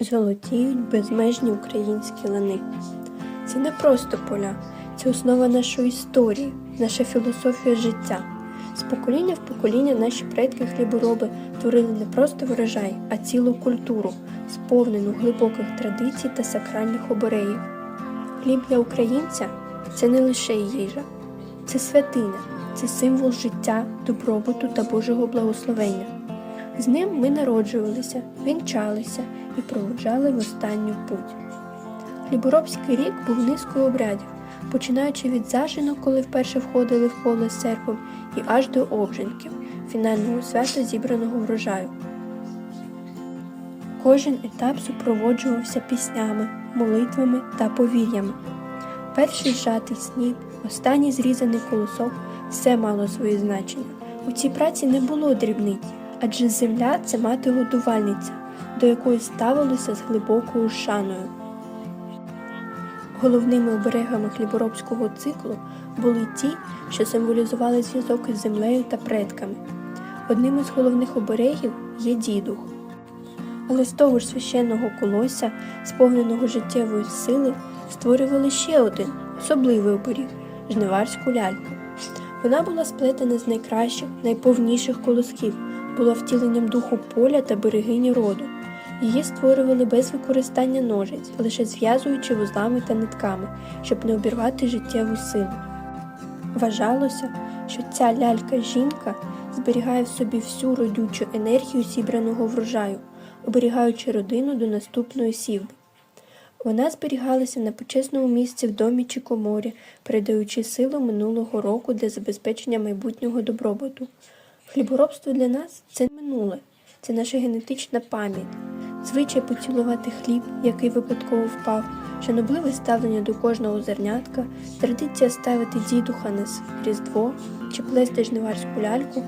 Золотіють безмежні українські лани. Це не просто поля, це основа нашої історії, наша філософія життя. З покоління в покоління наші предки хлібороби творили не просто врожай, а цілу культуру, сповнену глибоких традицій та сакральних обереїв. Хліб для українця це не лише їжа, це святиня, це символ життя, добробуту та Божого благословення. З ним ми народжувалися, вінчалися і проводжали в останню путь. Хліборобський рік був низкою обрядів, починаючи від зажинок, коли вперше входили в поле з серпом, і аж до обжинків, фінального свята зібраного врожаю. Кожен етап супроводжувався піснями, молитвами та повір'ями. Перший зжатий сніп, останній зрізаний колосок все мало своє значення. У цій праці не було дрібниць, адже земля це мати годувальниця, до якої ставилося з глибокою шаною. Головними оберегами хліборобського циклу були ті, що символізували зв'язок із землею та предками. Одним із головних оберегів є дідух. Але з того ж священного колося, сповненого життєвої сили, створювали ще один особливий оберіг жниварську ляльку. Вона була сплетена з найкращих, найповніших колосків, була втіленням духу поля та берегині роду. Її створювали без використання ножиць, лише зв'язуючи вузлами та нитками, щоб не обірвати життєву силу. Вважалося, що ця лялька-жінка зберігає в собі всю родючу енергію зібраного врожаю, оберігаючи родину до наступної сівби. Вона зберігалася на почесному місці в домі чи коморі, передаючи силу минулого року для забезпечення майбутнього добробуту. Хліборобство для нас це минуле, це наша генетична пам'ять, звичай поцілувати хліб, який випадково впав, шанобливе ставлення до кожного зернятка, традиція ставити дідуха на різдво чи плести жниварську ляльку